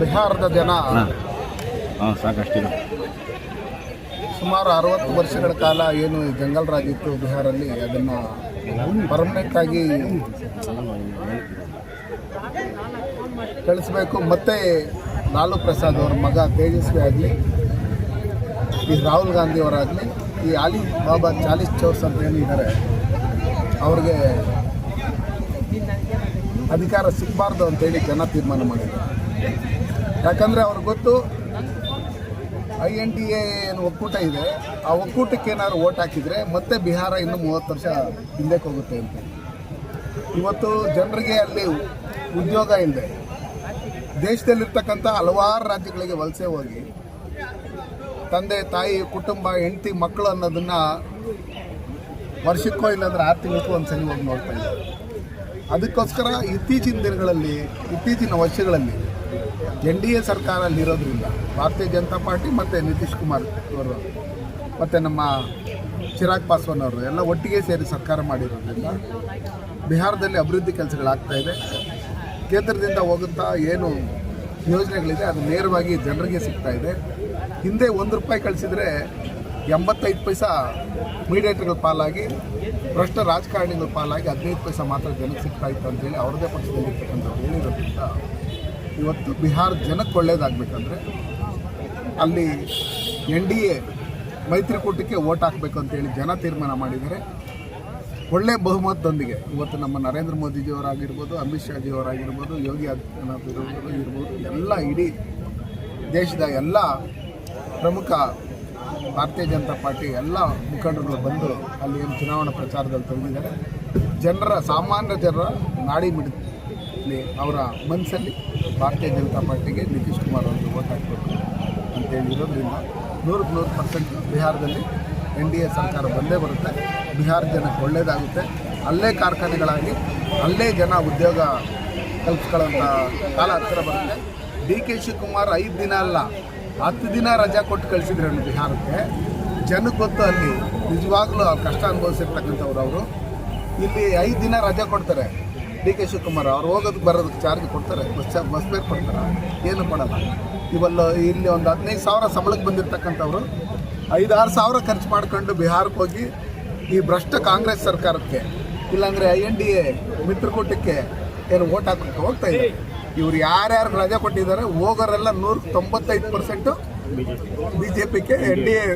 ಬಿಹಾರದ ಜನ. ಹಾಂ. ಸಾಕಷ್ಟಿದೆ ಸುಮಾರು ಅರವತ್ತು ವರ್ಷಗಳ ಕಾಲ ಏನು ಈ ಜಂಗಲ್ ರಾಜ್ ಇತ್ತು ಬಿಹಾರಲ್ಲಿ ಅದನ್ನು ಪರ್ಮನೆಂಟ್ ಆಗಿ ಕಳಿಸ್ಬೇಕು. ಮತ್ತೆ ಲಾಲು ಪ್ರಸಾದ್ ಅವರ ಮಗ ತೇಜಸ್ವಿ ಆಗಲಿ ಈ ರಾಹುಲ್ ಗಾಂಧಿ ಅವರಾಗಲಿ ಈ ಆಲಿ ಬಾಬಾ ಚಾಲಿಸ್ ಚೌರ್ಸ್ ಅಂತ ಏನಿದ್ದಾರೆ ಅವ್ರಿಗೆ ಅಧಿಕಾರ ಸಿಗಬಾರ್ದು ಅಂತೇಳಿ ಜನ ತೀರ್ಮಾನ ಮಾಡಿದ್ದಾರೆ. ಯಾಕಂದರೆ ಅವ್ರಿಗೆ ಗೊತ್ತು ಐ ಎನ್ ಡಿ ಎ ಏನು ಒಕ್ಕೂಟ ಇದೆ. ಆ ಒಕ್ಕೂಟಕ್ಕೆ ಏನಾದ್ರು ಓಟ್ ಹಾಕಿದರೆ ಮತ್ತೆ ಬಿಹಾರ ಇನ್ನು ಮೂವತ್ತು ವರ್ಷ ಹಿಂದಕ್ಕೆ ಹೋಗುತ್ತೆ ಅಂತ. ಇವತ್ತು ಜನರಿಗೆ ಅಲ್ಲಿ ಉದ್ಯೋಗ ಇಲ್ಲದೆ ದೇಶದಲ್ಲಿರ್ತಕ್ಕಂಥ ಹಲವಾರು ರಾಜ್ಯಗಳಿಗೆ ವಲಸೆ ಹೋಗಿ ತಂದೆ, ತಾಯಿ, ಕುಟುಂಬ, ಹೆಂಡತಿ, ಮಕ್ಕಳು ಅನ್ನೋದನ್ನ ವರ್ಷಕ್ಕೋ ಇಲ್ಲಾಂದ್ರೆ ಆರು ತಿಂಗಳಿಗೂ ಒಂದು ಸಲ ಹೋಗಿ ನೋಡ್ತಾ ಇದ್ದಾರೆ. ಅದಕ್ಕೋಸ್ಕರ ಇತ್ತೀಚಿನ ದಿನಗಳಲ್ಲಿ, ಇತ್ತೀಚಿನ ವರ್ಷಗಳಲ್ಲಿ ಎನ್ ಡಿ ಎ ಸರ್ಕಾರ ಅಲ್ಲಿರೋದ್ರಿಂದ ಭಾರತೀಯ ಜನತಾ ಪಾರ್ಟಿ ಮತ್ತು ನಿತೀಶ್ ಕುಮಾರ್ ಅವರು, ಮತ್ತು ನಮ್ಮ ಚಿರಾಗ್ ಪಾಸ್ವಾನ್ ಅವರು, ಎಲ್ಲ ಒಟ್ಟಿಗೆ ಸೇರಿ ಸರ್ಕಾರ ಮಾಡಿರೋದ್ರಿಂದ ಬಿಹಾರದಲ್ಲಿ ಅಭಿವೃದ್ಧಿ ಕೆಲಸಗಳಾಗ್ತಾ ಇದೆ. ಕೇಂದ್ರದಿಂದ ಹೋಗುತ್ತಾ ಏನು ಯೋಜನೆಗಳಿದೆ, ಅದು ನೇರವಾಗಿ ಜನರಿಗೆ ಸಿಗ್ತಾ ಇದೆ. ಹಿಂದೆ ಒಂದು ರೂಪಾಯಿ ಕಳಿಸಿದರೆ ಎಂಬತ್ತೈದು ಪೈಸ ಮೀಡಿಯೇಟರ್ಗಳ ಪಾಲಾಗಿ, ಭ್ರಷ್ಟ ರಾಜಕಾರಣಿಗಳ ಪಾಲಾಗಿ ಹದಿನೈದು ಪೈಸಾ ಮಾತ್ರ ಜನಕ್ಕೆ ಸಿಗ್ತಾ ಇತ್ತು ಅಂತೇಳಿ ಅವ್ರದ್ದೇ ಪಕ್ಷದಲ್ಲಿರ್ತಕ್ಕಂಥವ್ರು ಹೇಳಿರೋದ್ರಿಂದ ಇವತ್ತು ಬಿಹಾರ ಜನಕ್ಕೆ ಒಳ್ಳೇದಾಗಬೇಕಂದ್ರೆ ಅಲ್ಲಿ ಎನ್ ಡಿ ಎ ಮೈತ್ರಿಕೂಟಕ್ಕೆ ಓಟ್ ಹಾಕಬೇಕು ಅಂತೇಳಿ ಜನ ತೀರ್ಮಾನ ಮಾಡಿದ್ದಾರೆ. ಒಳ್ಳೆ ಬಹುಮತದೊಂದಿಗೆ ಇವತ್ತು ನಮ್ಮ ನರೇಂದ್ರ ಮೋದಿಜಿಯವರಾಗಿರ್ಬೋದು, ಅಮಿತ್ ಶಾಜಿಯವರಾಗಿರ್ಬೋದು, ಯೋಗಿ ಆದಿತ್ಯನಾಥ್ ಇರ್ಬೋದು, ಎಲ್ಲ ಇಡೀ ದೇಶದ ಎಲ್ಲ ಪ್ರಮುಖ ಭಾರತೀಯ ಜನತಾ ಪಾರ್ಟಿ ಎಲ್ಲ ಮುಖಂಡರುಗಳು ಬಂದು ಅಲ್ಲಿ ಏನು ಚುನಾವಣಾ ಪ್ರಚಾರದಲ್ಲಿ ತೊಡಗಿದ್ದಾರೆ. ಜನರ, ಸಾಮಾನ್ಯ ಜನರ ನಾಡಿ ಮಿಡಿಲಿ ಅವರ ಮನಸ್ಸಲ್ಲಿ ಭಾರತೀಯ ಜನತಾ ಪಾರ್ಟಿಗೆ ನಿತೀಶ್ ಕುಮಾರ್ ಅವರು ಓಟ್ ಹಾಕಬೇಕು ಅಂತೇಳಿ ಇರೋದ್ರಿಂದ ನೂರಕ್ಕೆ ನೂರು ಪರ್ಸೆಂಟ್ ಬಿಹಾರದಲ್ಲಿ ಎನ್ ಡಿ ಎ ಸರ್ಕಾರ ಬಂದೇ ಬರುತ್ತೆ. ಬಿಹಾರ ಜನಕ್ಕೆ ಒಳ್ಳೆಯದಾಗುತ್ತೆ ಅಲ್ಲೇ ಕಾರ್ಖಾನೆಗಳಾಗಿ ಅಲ್ಲೇ ಜನ ಉದ್ಯೋಗ ಕಲ್ಪಿಸ್ಕೊಳ್ಳೋಂಥ ಕಾಲ ಹತ್ತಿರ ಬರುತ್ತೆ. ಡಿ ಕೆ ಶಿವಕುಮಾರ್ ಐದು ದಿನ ಅಲ್ಲ, ಹತ್ತು ದಿನ ರಜಾ ಕೊಟ್ಟು ಕಳಿಸಿದ್ರು ಬಿಹಾರಕ್ಕೆ. ಜನಕ್ಕೆ ಗೊತ್ತು ಅಲ್ಲಿ, ನಿಜವಾಗ್ಲೂ ಕಷ್ಟ ಅನುಭವಿಸಿರ್ತಕ್ಕಂಥವ್ರು ಅವರು. ಇಲ್ಲಿ ಐದು ದಿನ ರಜಾ ಕೊಡ್ತಾರೆ. ಡಿ ಕೆ ಶಿವಕುಮಾರ್ ಅವ್ರು ಹೋಗೋದಕ್ಕೆ ಬರೋದಕ್ಕೆ ಚಾರ್ಜ್ ಕೊಡ್ತಾರೆ, ಬಸ್ ಚಾ ಬಸ್ ಬೇರೆ ಕೊಡ್ತಾರೆ, ಏನು ಕೊಡಲ್ಲ. ಇವಲ್ಲ ಇಲ್ಲಿ ಒಂದು ಹದಿನೈದು ಸಾವಿರ ಸಂಬಳಕ್ಕೆ ಬಂದಿರತಕ್ಕಂಥವ್ರು, ಐದಾರು ಸಾವಿರ ಖರ್ಚು ಮಾಡ್ಕೊಂಡು ಬಿಹಾರಕ್ಕೆ ಹೋಗಿ ಈ ಭ್ರಷ್ಟ ಕಾಂಗ್ರೆಸ್ ಸರ್ಕಾರಕ್ಕೆ, ಇಲ್ಲಾಂದರೆ ಐ ಎನ್ ಡಿ ಎ, ಮಿತ್ರಕೂಟಕ್ಕೆ ಏನು ಓಟ್ ಹಾಕಕ್ಕೆ ಹೋಗ್ತಾ ಇದ್ದಾರೆ. ಇವ್ರು ಯಾರ್ಯಾರು ರಜೆ ಕೊಟ್ಟಿದ್ದಾರೆ, ಹೋಗೋರೆಲ್ಲ ನೂರ ತೊಂಬತ್ತೈದು ಪರ್ಸೆಂಟು ಬಿ ಜೆ ಪಿಗೆ ಎನ್ ಡಿ ಎ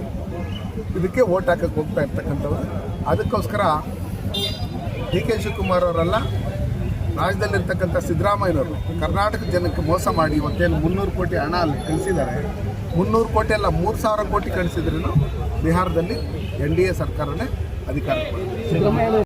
ಇದಕ್ಕೆ ಓಟ್ ಹಾಕಕ್ಕೆ ಹೋಗ್ತಾ ಇರ್ತಕ್ಕಂಥವ್ರು. ಅದಕ್ಕೋಸ್ಕರ ಡಿ ಕೆ ಶಿವಕುಮಾರ್ ಅವರೆಲ್ಲ ರಾಜ್ಯದಲ್ಲಿರ್ತಕ್ಕಂಥ ಸಿದ್ದರಾಮಯ್ಯನವರು ಕರ್ನಾಟಕ ಜನಕ್ಕೆ ಮೋಸ ಮಾಡಿ ಇವತ್ತೇನು ಮುನ್ನೂರು ಕೋಟಿ ಹಣ ಅಲ್ಲಿ ಕಳಿಸಿದ್ದಾರೆ. ಮುನ್ನೂರು ಕೋಟಿ ಅಲ್ಲ, ಮೂರು ಸಾವಿರ ಕೋಟಿ ಕಳಿಸಿದ್ರು ಬಿಹಾರದಲ್ಲಿ ಎನ್ ಡಿ ಎ ಸರ್ಕಾರನೇ ಅಧಿಕಾರ